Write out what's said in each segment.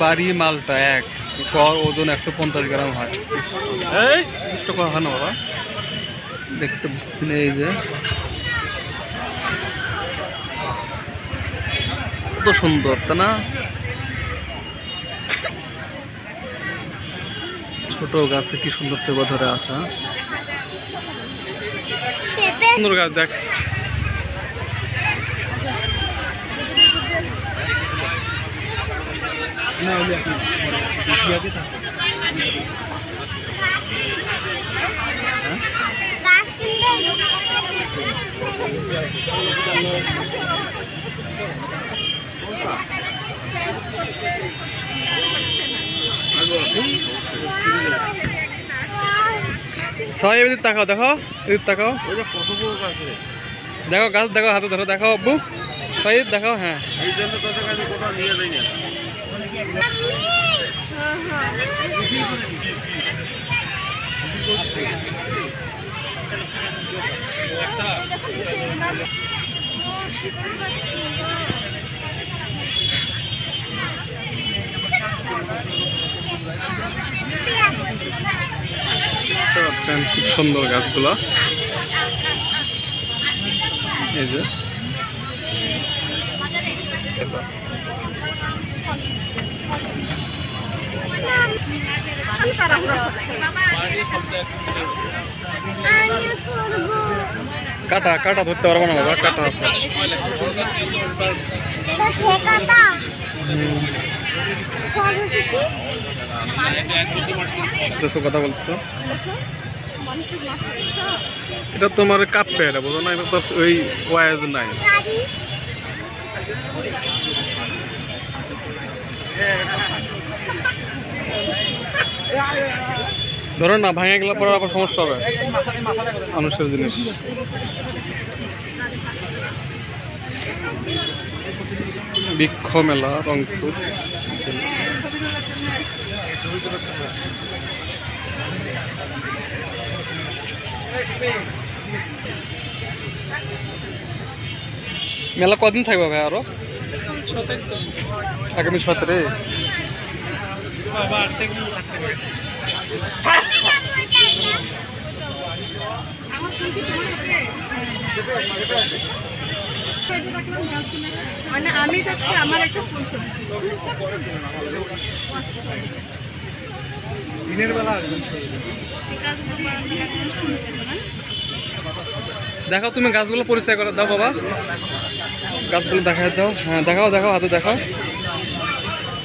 বাড়ি মালটা এক ওজন একশো পঞ্চাশ গ্রাম হয়। এই হয় বাবা। দেখতে পাচ্ছি না এই যে। কত সুন্দর তা না? ছোট গাছে কি সুন্দর পেপা ধরে আসা সুন্দর গাছ দেখ। সবাই এদিকে তাকাও, দেখো, এদিকে তাকাও। দেখো গাছ, দেখো হাতে ধরো, দেখো আব্বু সাইদ দেখো হ্যাঁ। এই জন্য দেখতে পাচ্ছেন খুব সুন্দর গাছগুলো। এই যে। কাটা কাটা ধরতে পারব না বাবা কাটা আছে। হুম, কথা বলছো এটা তোমার কাঁপবে এটা বুঝো না এটা তো ওই ওয়াইজ নাই। ধরো না, ভাঙে গেলে পরে আবার সমস্যা হবে? মানুষের জিনিস। বৃক্ষ মেলা, রংপুর। মেলা কদিন থাকবে ভাই আরও? আগামী তারিখ। মানে আমি যাচ্ছি আমার একটা ফোন দিনের বেলা দেখাও তুমি গাছগুলো পরিচয় করে দাও বাবা। গাছগুলো দেখাই দাও। হ্যাঁ দেখাও দেখাও, হাতে দেখাও।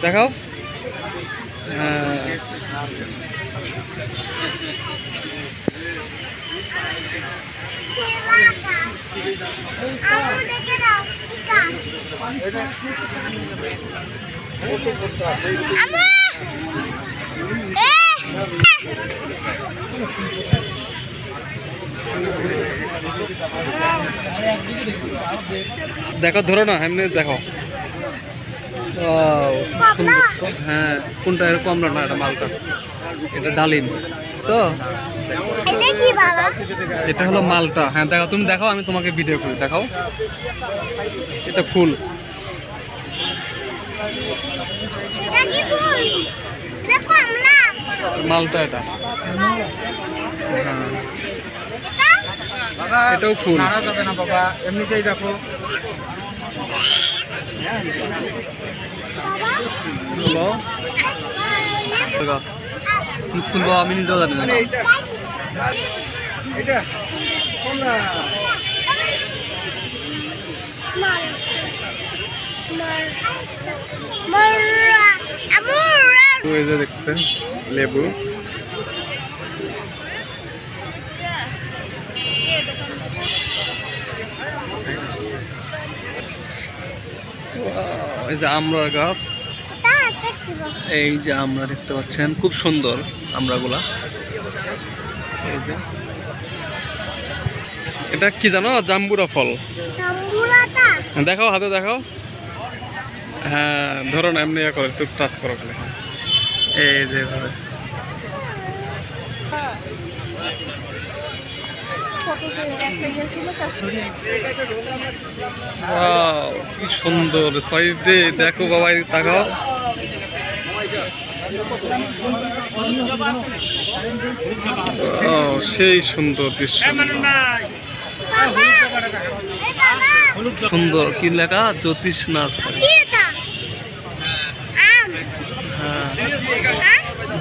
দেখাও। হ্যাঁ। দেখো ধরো না এমনি দেখো। হ্যাঁ কোনটা এরকম না এটা মালটা। এটা ডালিম। তো এটা হলো মালটা। হ্যাঁ দেখো তুমি দেখাও আমি তোমাকে ভিডিও করি দেখাও। এটা ফুল। মালটা এটা। হ্যাঁ। এটাও ফুল। যাবে না বাবা এমনিতেই দেখো। গাছ কি ফুল বাবা আমি নিজেও জানি না। এটা Murra, ওই যে দেখতে লেবু। এই যে আমরার গাছ। এই যে আমরা দেখতে পাচ্ছেন খুব সুন্দর আমরাগুলা। এই যে। এটা কি জানো? জাম্বুরা ফল। দেখাও হাতে দেখাও। হ্যাঁ ধরো না এমনি ইয়ে করো একটু টাচ করো খালি। এই কি সুন্দর। সাইডে দেখো বাবা, এই তাকাও। সেই সুন্দর দৃশ্য। সুন্দর, কি লেখা? জ্যোতিষ নার্সারি হ্যাঁ হুম খাতে মন চাচ্ছে।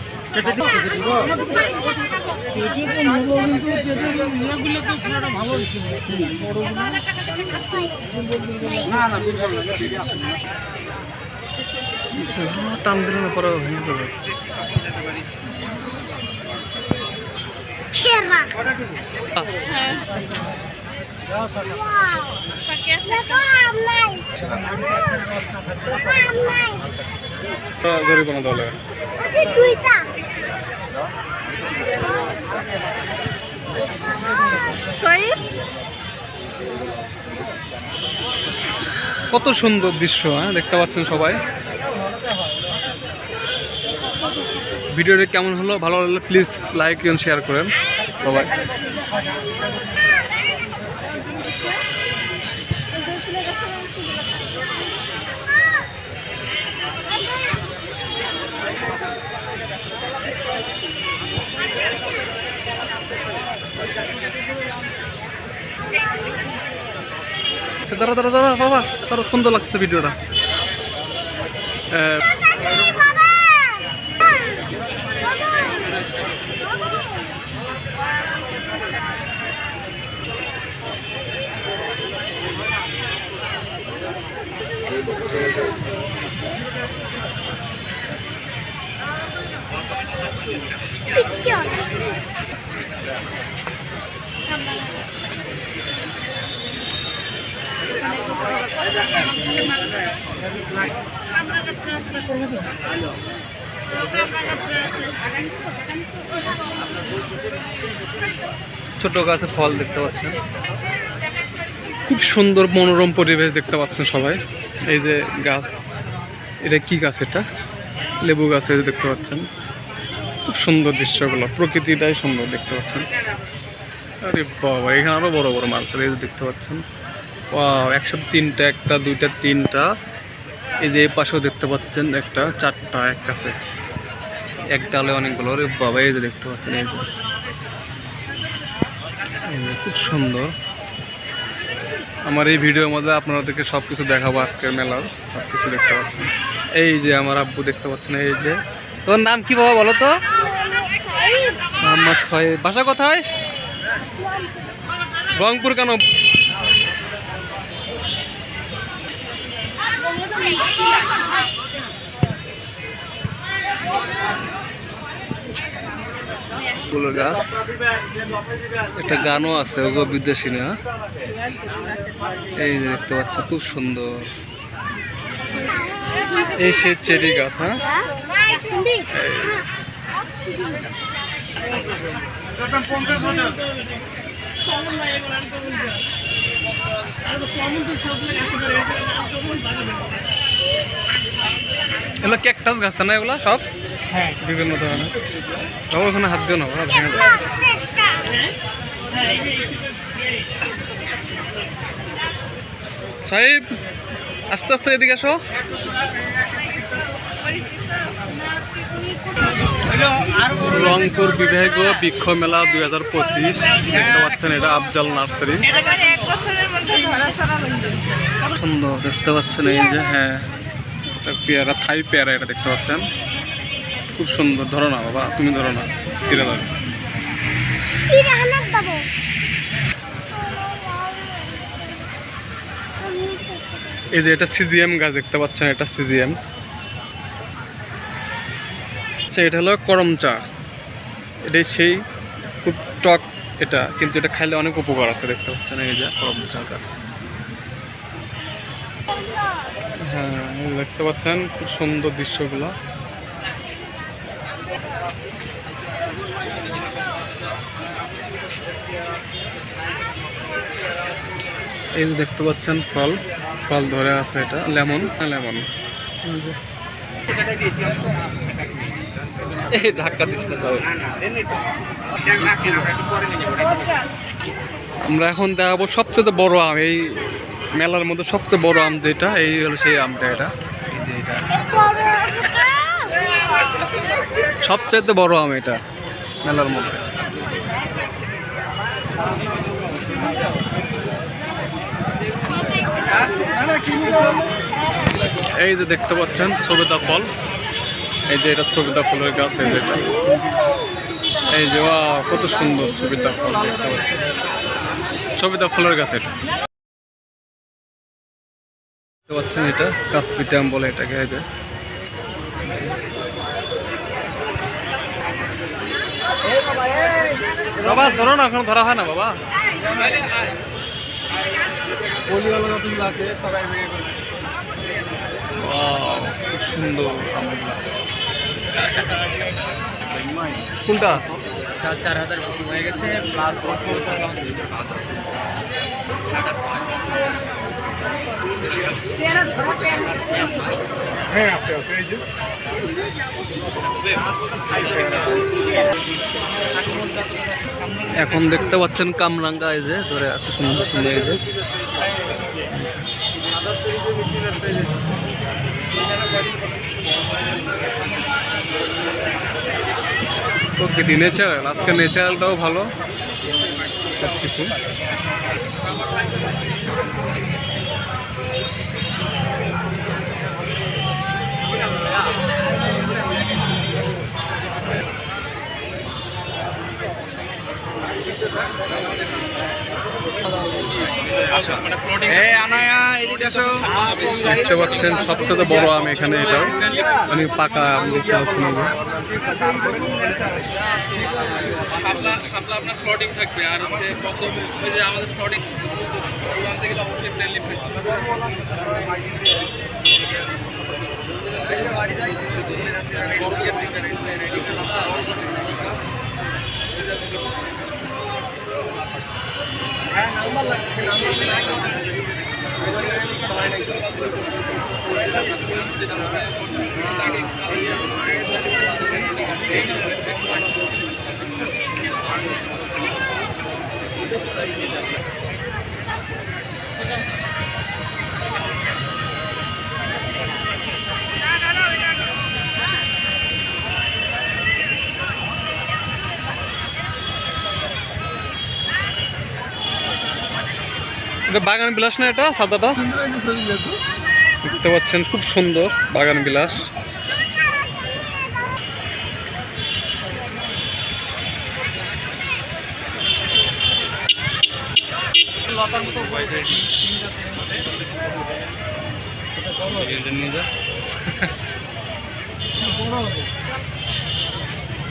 দিলে না পরে ভেঙে। হ্যাঁ। জরিমানা দলে দুইটা। কত সুন্দর দৃশ্য হ্যাঁ? দেখতে পাচ্ছেন সবাই। ভিডিওটি কেমন হলো? ভালো লাগলে প্লিজ লাইক এবং শেয়ার করেন। সবাই আচ্ছা, দাঁড়া দাঁড়া দাঁড়া বাবা তারও সুন্দর লাগছে ভিডিওটা Picture. ছোট গাছে ফল দেখতে পাচ্ছেন। খুব সুন্দর মনোরম পরিবেশ দেখতে পাচ্ছেন সবাই। এই যে গাছ, এটা কি গাছ এটা? লেবু গাছ এই দেখতে পাচ্ছেন। খুব সুন্দর দৃশ্যগুলো, প্রকৃতিটাই সুন্দর দেখতে পাচ্ছেন। আরে বাবা, এখানে আরও বড় বড় মাল এই দেখতে পাচ্ছেন। একসাথে তিনটা একটা দুইটা তিনটা। এই যে এই পাশেও দেখতে পাচ্ছেন একটা চারটা এক কাছে। এক ডালে অনেকগুলো বাবা এই যে দেখতে পাচ্ছেন এই যে। এই যে খুব সুন্দর। আমার এই ভিডিওর মধ্যে আপনাদেরকে সব কিছু দেখাবো আজকের মেলার সব কিছু দেখতে পাচ্ছেন। এই যে আমার আব্বু দেখতে পাচ্ছেন এই যে। তোর নাম কি বাবা বলো তো? মোহাম্মদ ছয় বাসা কোথায়? রংপুর কেন? ফুল গাছ। একটা গানও আছে, ওগো বিদেশি না? এই দেখতে পাচ্ছ, খুব সুন্দর। এই সেই চেরি গাছ হ্যাঁ? এগুলো ক্যাকটাস গাছ না এগুলো সব? হ্যাঁ। বিভিন্ন ধরনের। তবে ওখানে হাত দিও না ওরা ভেঙে সাহেব আস্তে আস্তে এদিকে আসো রংপুর বিভাগীয় বৃক্ষ মেলা দুই হাজার পঁচিশ, দেখতে পাচ্ছেন এটা আফজাল নার্সারি। সুন্দর, দেখতে পাচ্ছেন এই যে হ্যাঁ পেয়ারা, থাই পেয়ারা এটা দেখতে পাচ্ছেন। খুব সুন্দর, ধরো না বাবা, তুমি ধরো না রান্নার দেবো এই যে এটা সিজিএম গাছ, দেখতে পাচ্ছেন এটা সিজিএম। আচ্ছা এটা হলো করম চা। এটাই সেই খুব টক এটা, কিন্তু এটা খাইলে অনেক উপকার আছে, দেখতে পাচ্ছেন এই যে করম চা গাছ। হ্যাঁ দেখতে পাচ্ছেন খুব সুন্দর দৃশ্যগুলো। এই যে দেখতে পাচ্ছেন ফল ফল ধরে আছে এটা, লেমন লেমন। এই ধাক্কা দিস না আমরা এখন দেখাবো সবচেয়ে বড় আম, এই মেলার মধ্যে সবচেয়ে বড় আম যেটা, এই হলো সেই আমটা এটা এই এটা। সবচেয়ে বড় আম এটা, মেলার মধ্যে। এই যে দেখতে পাচ্ছেন, সবেদা ফল। এই যে এটা সবেদা ফুলের গাছ এই যেটা এই যে ওয়া কত সুন্দর সবেদা ফুল দেখতে পাচ্ছি। সবেদা ফুলের গাছ এটা। দেখতে পাচ্ছেন এটা কাশ্মীটাম বলে এটাকে এই যে। বাবা ধরো না এখন ধরা হয় না বাবা। সবাই সুন্দর। কোনটা? চার হাজার হয়ে গেছে প্লাস হ্যাঁ আছে আছে এই যে। এখন দেখতে পাচ্ছেন কামরাঙ্গা এই যে ধরে আছে সুন্দর সুন্দর এই যে। প্রকৃতি নেচারাল আজকে নেচারালটাও ভালো। সব কিছু। Thank আসো দেখতে পাচ্ছেন সবচেয়ে বড় আম এখানে এটাও মানে পাকা আম দেখতে পাচ্ছেন আপনার ফ্লোটিং থাকবে। আর হচ্ছে আমাদের ফ্লোটিং ওখান থেকে অবশ্যই স্টাইল এটা বাগান বিলাস না এটা সাদাটা দেখতে পাচ্ছেন, খুব সুন্দর বাগান বিলাস।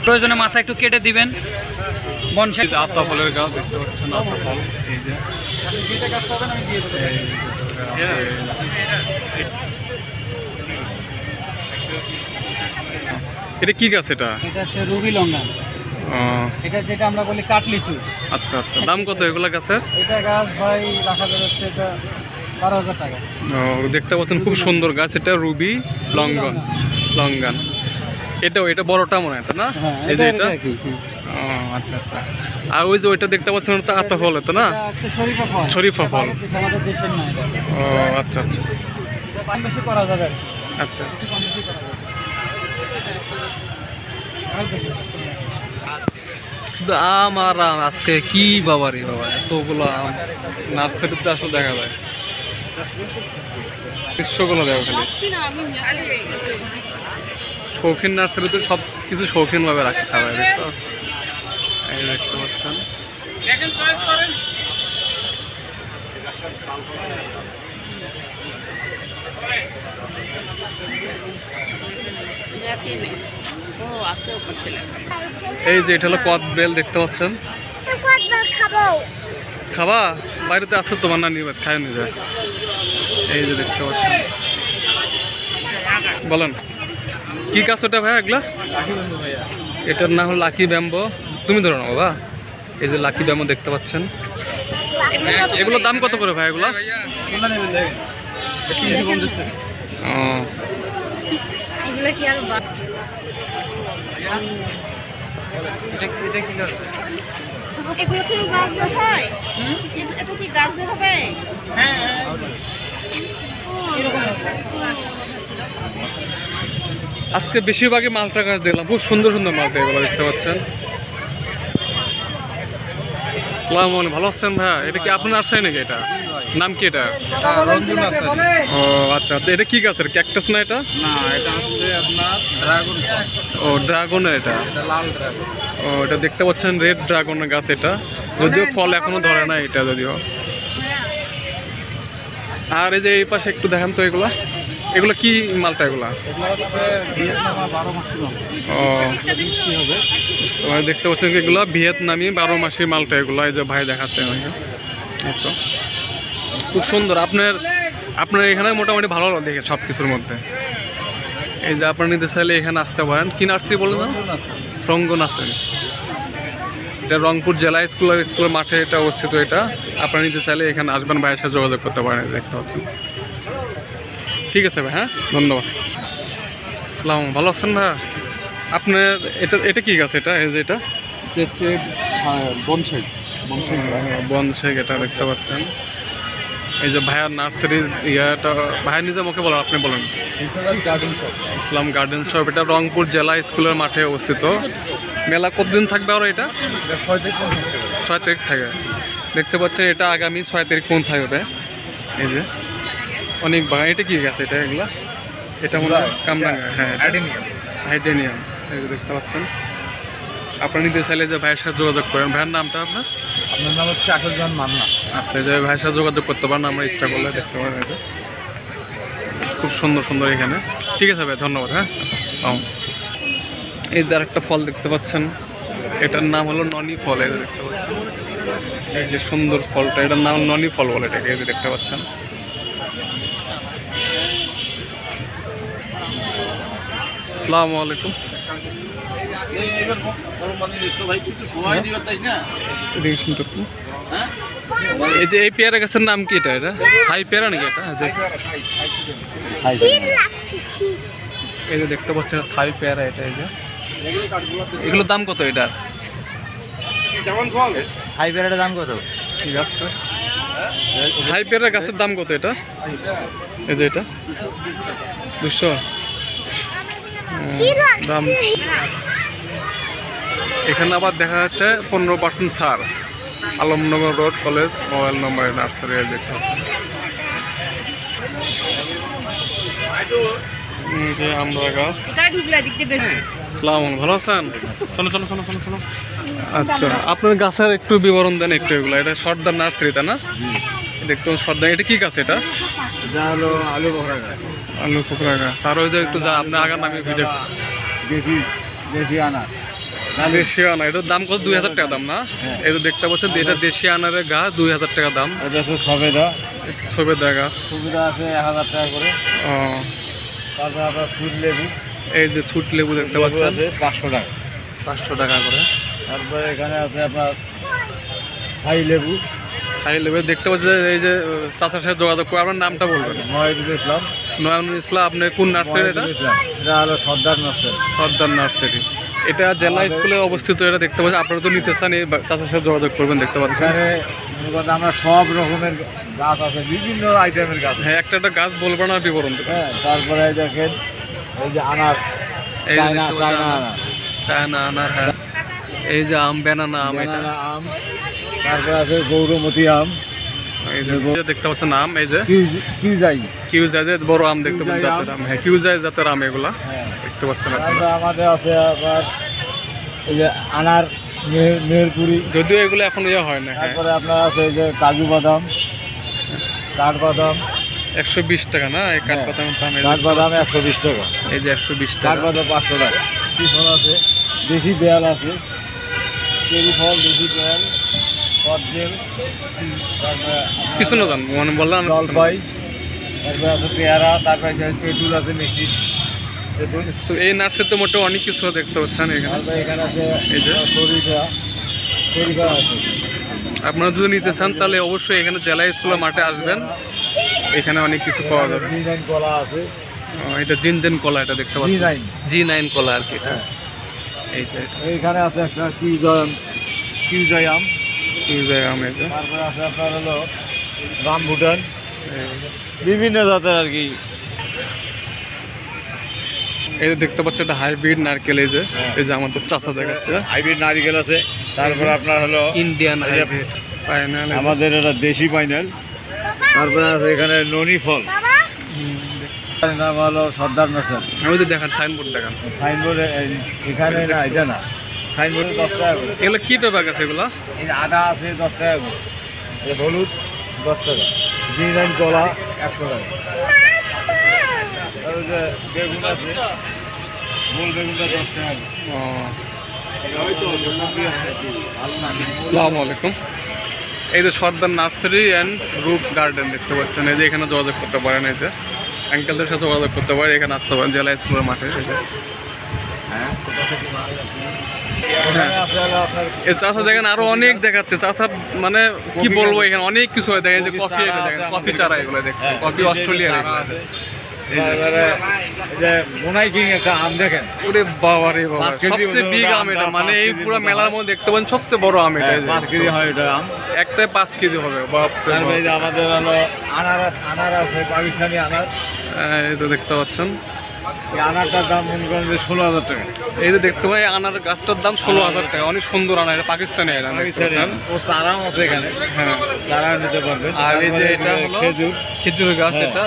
প্রয়োজনে মাথা একটু কেটে দিবেন। বনসাই গাছ দেখতে পাচ্ছেন এই যে। এটা কি গাছ এটা? এটা হচ্ছে রুবি লঙ্গা এটা যেটা আমরা বলি কাটলিচু। আচ্ছা আচ্ছা। দাম কত এগুলা গাছের? এটা গাছ ভাই রাখা যাচ্ছে এটা বারো হাজার টাকা। ও, দেখতে পাচ্ছেন খুব সুন্দর গাছ এটা রুবি লঙ্গন। লঙ্গান। এটাও এটা বড়টা মনে হয় না? হ্যাঁ এই যে এটা আচ্ছা আচ্ছা। আর ওই যে ওইটা দেখতে পাচ্ছেন ওটা আতা ফল তো না? শরীফা ফল। শরীফা এটা ফল। বাইরের দেশে, আমাদের দেশের না ও আচ্ছা আচ্ছা। বেশি করা যাবে আচ্ছা শুধু আম আর আম আজকে কি বাবা রে বাবা এতগুলো আম। নার্সারিতে আসলে দেখা যায়। দৃশ্যগুলো দেখো খালি। শৌখিন নার্সারিতে সব কিছু শৌখিন ভাবে রাখছে সবাই দেখছ? এই দেখতে পাচ্ছেন। এই যে এটা হলো কদ বেল দেখতে পাচ্ছেন? খাব। খাবা? বাড়িতে আছে তোমার নানি বাদ খায় নি যায়। এই যে দেখতে পাচ্ছেন। বলেন কি কাজ ওটা ভাই এগুলা এটার নাম হলো লাকি ব্যাম্বো। তুমি ধরো না বাবা। এই যে লাকি ব্যামো দেখতে পাচ্ছেন। এগুলোর দাম কত করে ভাই এগুলো? এগুলো এগুলো আজকে বেশিরভাগই মালটা গাছ দেখলাম। খুব সুন্দর সুন্দর মালটা এগুলো দেখতে পাচ্ছেন। আসসালামু আলাইকুম। ভালো আছেন ভাই এটা কি আপনার নার্সারি নাকি এটা? নাম কি এটা? ও আচ্ছা আচ্ছা। এটা কি গাছের? ক্যাকটাস না এটা? না এটা হচ্ছে আপনার ড্রাগন ও ড্রাগনের এটা? এটা লাল ড্রাগন। ও এটা দেখতে পাচ্ছেন রেড ড্রাগনের গাছ এটা। যদিও ফল এখনও ধরে না এটা যদিও। আর এই যে এই পাশে একটু দেখান তো এগুলা। এগুলো কি মালটা এগুলা? মাসি ও। দেখতে পাচ্ছেন এগুলো? ভিয়েতনামি বারো মাসের মালটা এগুলো। এই যে ভাই দেখাচ্ছে আমাকে। তো। খুব সুন্দর। আপনার আপনার এখানে মোটামুটি ভালো দেখে সব কিছুর মধ্যে। এই যে আপনার নিতে চাইলে এখানে আসতে পারেন। কি নার্সারি বললেন না? রঙ্গন আছে এটা রংপুর জেলা স্কুলের স্কুলের মাঠে এটা অবস্থিত এটা। আপনারা নিতে চাইলে এখানে আসবেন ভাইয়ের সাথে যোগাযোগ করতে পারেন দেখতে পাচ্ছেন। ঠিক আছে ভাই হ্যাঁ? ধন্যবাদ। সালাম ভালো আছেন ভাই? আপনার এটা এটা কি গাছ এটা? এই যে এটা? হচ্ছে বনসাই বনশেক এটা দেখতে পাচ্ছেন। এই যে ভাইয়ার নার্সারির ইয়াটা ভাইয়ের নিজে মুখে বলেন আপনি বলেন। ইসলাম গার্ডেন শপ এটা রংপুর জেলা স্কুলের মাঠে অবস্থিত। মেলা কতদিন থাকবে আরও এটা। ছয় তারিখ থাকে। দেখতে পাচ্ছেন এটা আগামী ছয় তারিখ কোন থাকবে। এই যে। অনেক বাগান এটা কি গাছ এটা এগুলা? এটা মনে হয় কামরাঙ্গা হ্যাঁ এটা। হাইডেনিয়াম দেখতে পাচ্ছেন। আপনারা নিতে চাইলে যে ভাইয়ের সাথে যোগাযোগ করেন। ভাইয়ের নামটা আপনার? আপনার নাম হচ্ছে আঠারোজন মান্না। আচ্ছা যে ভাইয়ের সাথে যোগাযোগ করতে পারেন আমরা ইচ্ছা করলে দেখতে পারেন এই যে। খুব সুন্দর সুন্দর এখানে। ঠিক আছে ভাই ধন্যবাদ হ্যাঁ? আচ্ছা। এই যে আরেকটা ফল দেখতে পাচ্ছেন। এটার নাম হলো ননি ফল এই যে দেখতে পাচ্ছেন। এই যে সুন্দর ফলটা এটার নাম ননি ফল বলে এটাকে এই যে দেখতে পাচ্ছেন। আসসালামু আলাইকুম। একটু। এই যে এই পেয়ারা গাছের নাম কি এটা? এটা হাই পেয়ারা নাকি এটা? এই যে- দেখতে পাচ্ছেন থাই পেয়ারা এটা এই যে। এগুলোর দাম কত এটা হাই পেয়ারাটার দাম কত? এই গাছটা হাই পেয়ারা গাছের দাম কত এটা? এই যে এটা। দুশো। দাম। এখানে আবার দেখা যাচ্ছে পনেরো পার্সেন্ট ছাড়। Alamnagar road college mobile number nursery দেখতে আমরা গাছ। সালাম ভালো আছেন? চলো চলো চলো চলো চলো আচ্ছা আপনার গাছের একটু বিবরণ দেন একটু এগুলো। এটা সর্দার নার্সারি তাই না দেখতে সর্দার। এটা কি গাছ এটা? এটা হলো আলু বহরা গাছ। আলু ফুকরা গাছ আর ওই যে একটু যা আপনার আগার নামে ভিডিও দেশি দেশি আনা দেশি এটার দাম কত? দুই হাজার টাকা দাম না? হ্যাঁ। এই তো দেখতে পাচ্ছেন এটা দেশি আনারের গাছ দুই হাজার টাকা দাম। এটা হচ্ছে সবেদা। দেওয়া গাছ। সুবিধা আছে এক হাজার টাকা করে। ও। তারপরে আপনার সুদ লেবু। এই যে ছুট লেবু দেখতে পাচ্ছেন। পাঁচশো টাকা। পাঁচশো টাকা করে। তারপরে এখানে আছে আপনার হাই লেবু। লেবু দেখতে পাচ্ছেন এই যে চাচার সাথে যোগাযোগ করে আপনার নামটা বলবেন? ইসলাম। নয়নুল ইসলাম আপনি কোন নার্সারি এটা? এটা হলো সর্দার নার্সারি। সর্দার নার্সারি। এটা জেলা স্কুলে অবস্থিত এটা দেখতে পাচ্ছেন আপনারা তো নিতে চান এই চাচার সাথে যোগাযোগ করবেন দেখতে পাচ্ছেন আমরা সব রকমের গাছ আছে বিভিন্ন আইটেমের গাছ হ্যাঁ একটা একটা গাছ বলবেন আর বিবরণ হ্যাঁ তারপরে দেখেন এই যে আনার চায়না। আনার। চায়না আনার হ্যাঁ। এই যে আম বেনানা আম আম। তারপরে আছে গৌরমতি আম। এই যে এই দেখতে পাচ্ছেন আম এই যে কিউ- কিউজাই। কিউজাই যে বড় আম দেখতে জাতের আম। হ্যাঁ কিউজাই জাতের আম এগুলা হ্যাঁ। দেখতে পাচ্ছেন আমাদের আছে আবার এই যে আনার মেহেরপুরি। যদিও এগুলো এখন ইয়ে হয় না হ্যাঁ। তারপরে আপনার আছে এই যে কাজু বাদাম কাঠবাদাম একশো বিশ টাকা না? এই হ্যাঁ। কাঠবাদামের দাম এই যে- কাঠবাদাম একশো বিশ টাকা। এই যে একশো বিশ টাকা। কাঠবাদাম পাঁচশো টাকা। আছে দেশি বেয়াল আছে। ফল দেশি বেয়াল কদবেল পিছনে মানে বললাম জলপাই তারপরে আছে পেয়ারা তারপরে আছে তেঁতুল আছে মিষ্টি। তেঁতুল তো এই নার্সারিতে মোটে অনেক কিছু দেখতে পাচ্ছেন এখানে। এখানে আছে এই যে? আছে। আপনারা যদি নিতে চান তাহলে অবশ্যই এখানে জেলা স্কুলের মাঠে আসবেন। এখানে অনেক কিছু পাওয়া যাবে। কলা আছে। এটা জিন জিন কলা এটা দেখতে নাইন জি নাইন কলা আর কি এটা। এই যে এটা। এইখানে আছে একটা কিউজয় কিউজয় তারপরে আছে আপনার হলো রামভুটান এই। বিভিন্ন জাতের আর কি। এই যে দেখতে পাচ্ছেন এটা হাইব্রিড নারকেল এই যে। হ্যাঁ। এই যে আমাদের চাষা দেখাচ্ছে। হাইব্রিড নারিকেল আছে। তারপরে আপনার হলো ইন্ডিয়ান হাইব্রিড আমাদের এটা দেশি পাইনাল তারপরে আছে এখানে ননি ফল। বাবা। নাম হলো সর্দার নার্সার আমি তো দেখান সাইনবোর্ড দেখান। সাইনবোর্ডে এখানে না এটা না। সাইনবোর্ডে দশ টাকা করে। এগুলো কি পেপার আছে এগুলো? এই যে আদা আছে দশ টাকা করে। এই হলুদ দশ টাকা। জি কলা একশো টাকা। যে বেগুন আছে বেগুনটা দশ আসসালামু আলাইকুম। এই যে Sardar nursery and Rup garden দেখতে পাচ্ছেন। এই যে এখানে যোগাযোগ করতে পারেন এই যে আঙ্কেলদের সাথে যোগাযোগ করতে পারেন। এখানে আসতে পারেন জেলা স্কুলের মাঠে এই যে। চাষা দেখেন আরও অনেক দেখাচ্ছে। চাষা মানে কি বলব এখানে? অনেক কিছু হয় দেখেন যে কফি কফি চারা এগুলো দেখেন। হ্যাঁ, কফি অস্ট্রেলিয়ার সবচেয়ে মানে এই পুরো মেলার মধ্যে দেখতে পাচ্ছেন সবচেয়ে বড় আম এটা হ্যাঁ। হয় একটাই পাঁচ কেজি হবে। আমাদের আনার আনার আছে পাকিস্তানি আনার। হ্যাঁ, এই তো দেখতে পাচ্ছেন। আনারটার দাম মনে করেন যে ষোলো হাজার টাকা। এই যে দেখতে পাই আনার গাছটার দাম ষোলো হাজার টাকা। অনেক সুন্দর আনার এটা পাকিস্তানি আনার। ও চারাও আছে এখানে। হ্যাঁ। চারা নিতে পারবে আর এই যে এটা হলো খেজুর। খেজুর গাছ হ্যাঁ। এটা।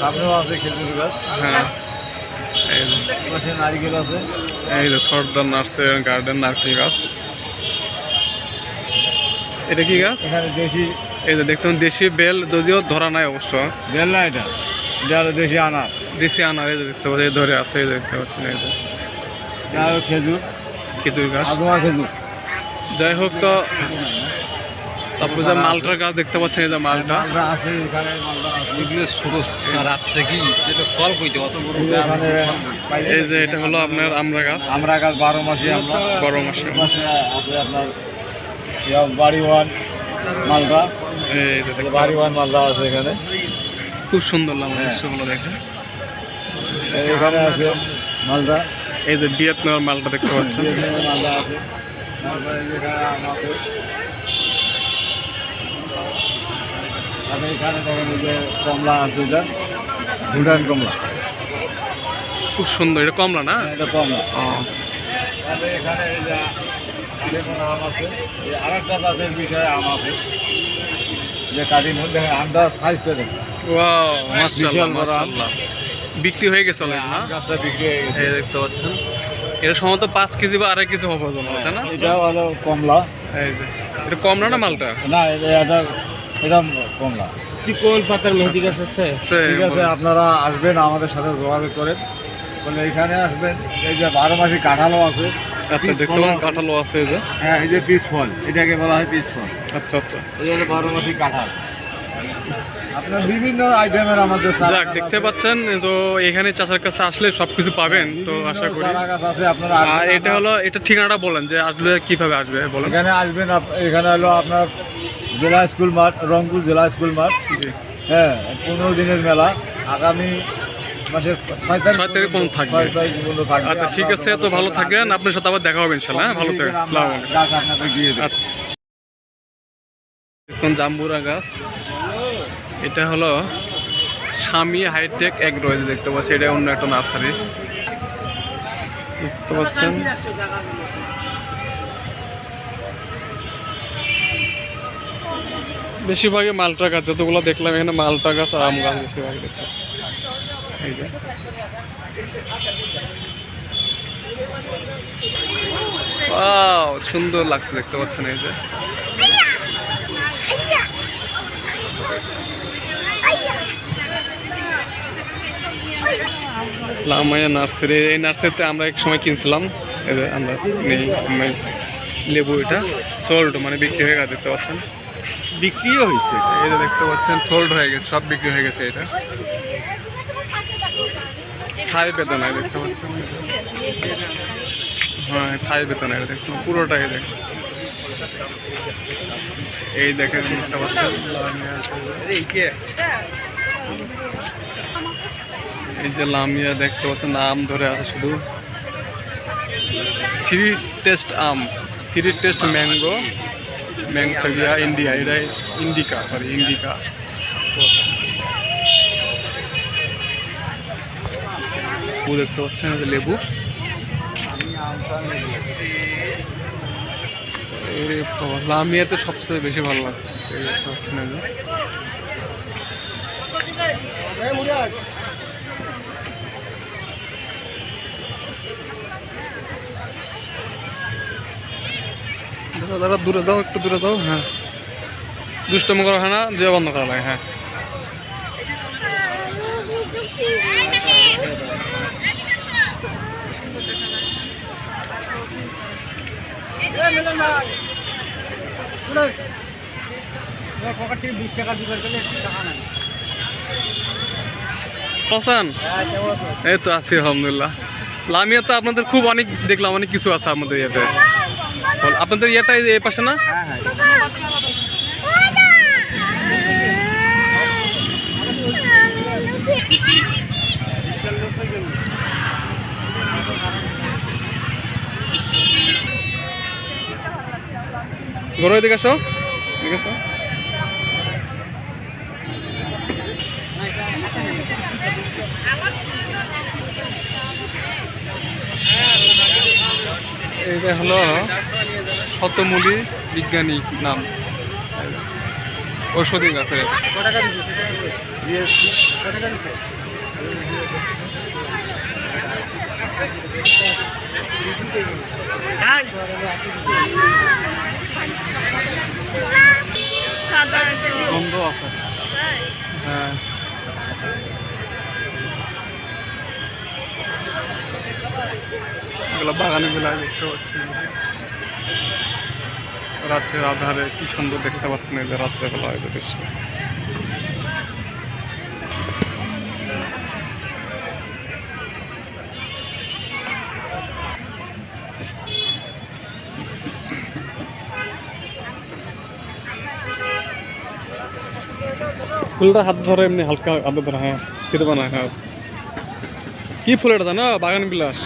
সামনেও আছে খেজুর গাছ। হ্যাঁ। এই যে। পাশে নারিকেল আছে। এই যে সর্দার নার্সারি গার্ডেন নারকেল গাছ। এটা কি গাছ? এখানে দেশি এই যে দেখতে দেশি বেল যদিও ধরা নাই অবশ্য। বেল না এটা। হলো দেশি আনার। দেশি আনার এই যে দেখতে পাচ্ছেন এই ধরে আছে এই দেখতে পাচ্ছেন এই যে। খেজুর। খেজুর গাছ। খেজুর। যাই হোক তো তারপরে যে মালটার গাছ দেখতে পাচ্ছেন এই যে মালটা। এই যে এটা হলো আপনার আমরা গাছ। আমরা গাছ বারো মাসে আমরা বারো মাসে। আছে আপনার বাড়ি ওয়ান মালটা। এই বাড়ি ওয়ান মালটা আছে এখানে। খুব সুন্দর লাগল হ্যাঁ। দৃশ্যগুলো দেখে। এখানে আছে মালটা এই যে ভিয়েতনামের মালটা দেখতে পাচ্ছেন। ভিয়েতনামের মালটা আছে। আম এখানে দেখেন যে কমলা আছে এটা। ভুটান কমলা। খুব সুন্দর এটা কমলা না? হ্যাঁ, এটা কমলা। তারপরে এখানে এই যে কাটিমন আম আছে। জাতের বিষয়ে আম আছে। যে দেখেন আমটা সাইজটা দেখেন। ওয়াও মাশাআল্লাহ। মাশাআল্লাহ বিক্রি হয়ে গেছে অলরেডি না? গাছটা বিক্রি হয়ে গেছে। এই দেখতে পাচ্ছেন। এটা সম্ভবত পাঁচ কেজি বা আড়াই কেজি হবে ওজন তাই না? এটা হলো কমলা। এই যে এটা কমলা না মালটা? না এটা এটা এটা কমলা। চিকন পাতার মেহেদি গাছ আছে। ঠিক আছে আপনারা আসবেন আমাদের সাথে যোগাযোগ করেন। বলে এখানে আসবেন এই যে বারো মাসি কাঁঠালও আছে। আচ্ছা দেখতে। কাঁঠালও আছে এই যে। হ্যাঁ এই যে পিস ফল এটাকে বলা হয় পিস ফল। আচ্ছা আচ্ছা। এই হলো বারো মাসি কাঁঠাল। আপনার বিভিন্ন আইটেমের আমাদের যাক দেখতে পাচ্ছেন তো এখানে কাছে আসলে সবকিছু পাবেন তো আশা করি। আর এটা হলো এটা ঠিকানাটা বলেন যে আসলে কীভাবে আসবে বলেন। এখানে আসবেন এখানে হলো আপনার জেলা স্কুল মাঠ রংপুর জেলা স্কুল মাঠ। হ্যাঁ পনেরো দিনের মেলা। আগামী মাসের ছয় তারিখ পর্যন্ত থাকবে। আচ্ছা ঠিক আছে তো ভালো থাকবেন আপনার সাথে আবার দেখা হবে ইনশাল্লাহ হ্যাঁ ভালো থাকবেন আচ্ছা। জাম্বুরা গাছ। এটা হলো স্বামী হাইটেক এক যে দেখতে পাচ্ছি। এটা অন্য একটা নার্সারি। দেখতে পাচ্ছেন। বেশিরভাগই মালটা গাছ, যতগুলো দেখলাম এখানে মালটা গাছ আর আম গাছ বেশিরভাগ দেখলাম এই যে। সুন্দর লাগছে দেখতে পাচ্ছেন এই যে। লামায়া নার্সারি এই নার্সারিতে আমরা এক সময় কিনছিলাম। এই যে আমরা লেবু এটা সোল্ড মানে বিক্রি হয়ে গেছে দেখতে পাচ্ছেন। বিক্রিও হয়েছে। এই যে দেখতে পাচ্ছেন সোল্ড হয়ে গেছে সব বিক্রি হয়ে গেছে এটা। থাই বেদনায় দেখতে পাচ্ছেন। হ্যাঁ থাই বেদনায় দেখুন পুরোটাই দেখুন এই দেখেন দেখতে পাচ্ছেন। এই যে লামিয়া দেখতে পাচ্ছেন আম ধরে আছে শুধু। থ্রি টেস্ট আম থ্রি টেস্ট ম্যাঙ্গো ম্যাংফেভিয়া ইন্ডিয়া এটা ইন্ডিকা সরি ইন্ডিকা। দেখতে পাচ্ছেন লেবু। এই বাবা, লামিয়া তো সবচেয়ে বেশি ভালো লাগছে দেখতে পাচ্ছেন দাদা, দূরে যাও, একটু দূরে যাও হ্যাঁ। দুষ্টম করা হয় না যে বন্ধ করা লাগে হ্যাঁ। হাসান, এই তো আছি, আলহামদুলিল্লাহ। লামিয়া তো আপনাদের খুব অনেক দেখলাম, অনেক কিছু আছে আমাদের ইয়েতে। আপনাদের ইয়েটা এই পাশে না? ঘর এদিকে আসো। এদিকে আসো। এটা হলো শতমূলী বিজ্ঞানী নাম। ঔষধি গাছের গন্ধ আছে। হ্যাঁ। বাগানে বেলা দেখতে যে। রাত্রের আধারে কি সুন্দর দেখতে পাচ্ছেন এই যে রাত্রেবেলা যে দৃশ্য? ফুলটা হাত ধরে এমনি হালকা হাতে ধরে হ্যাঁ সেটা বানায় হ্যাঁ। কি ফুল এটা জানো? বাগান বিলাস।